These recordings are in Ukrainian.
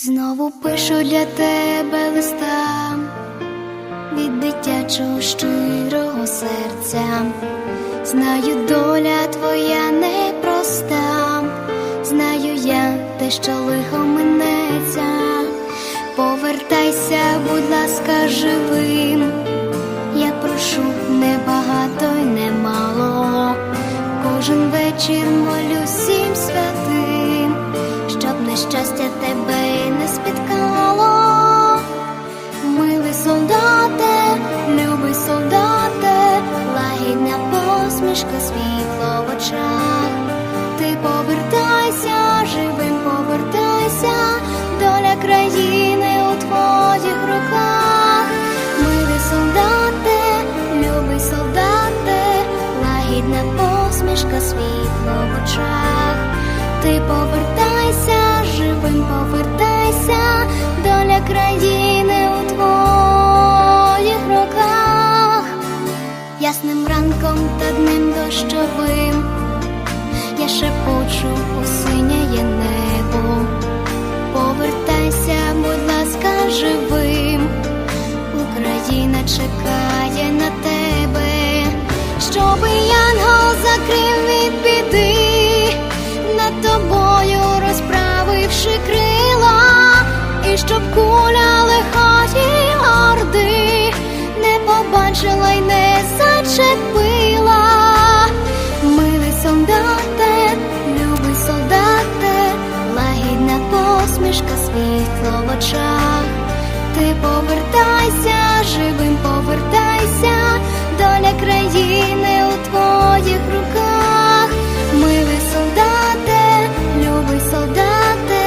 Знову пишу для тебе листа від дитячого щирого серця. Знаю, доля твоя непроста, знаю я те, що лихо минеться. Повертайся, будь ласка, живим. Я прошу небагато й немало. Кожен вечір молю всім святим, щоб нещастя тебе спіткало. Милий солдате, любий солдате, лагідна посмішка, світло в очах. Ти повертайся, живим повертайся, доля країни у твоїх руках. Милий солдате, любий солдате, лагідна посмішка, світло в очах. Ти повертайся, та днем дощовим я шепочу у синє небо. Повертайся, будь ласка, живим. Україна чекає на тебе, щоби янгол закрив від біди, посмішка, світло в очах. Ти повертайся, живим повертайся, доля країни у твоїх руках. Милий солдате, любий солдате,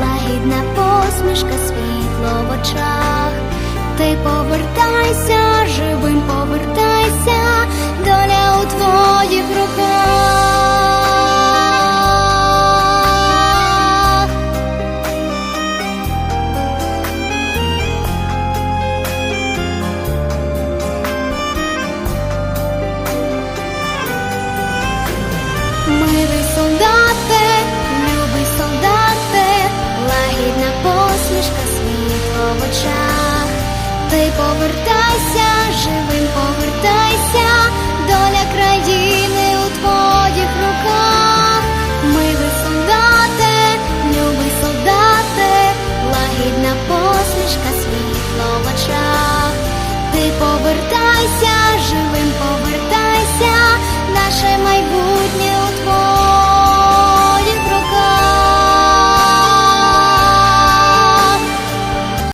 лагідна посмішка, світло в очах. Ти повертайся, живим повертайся, лагідна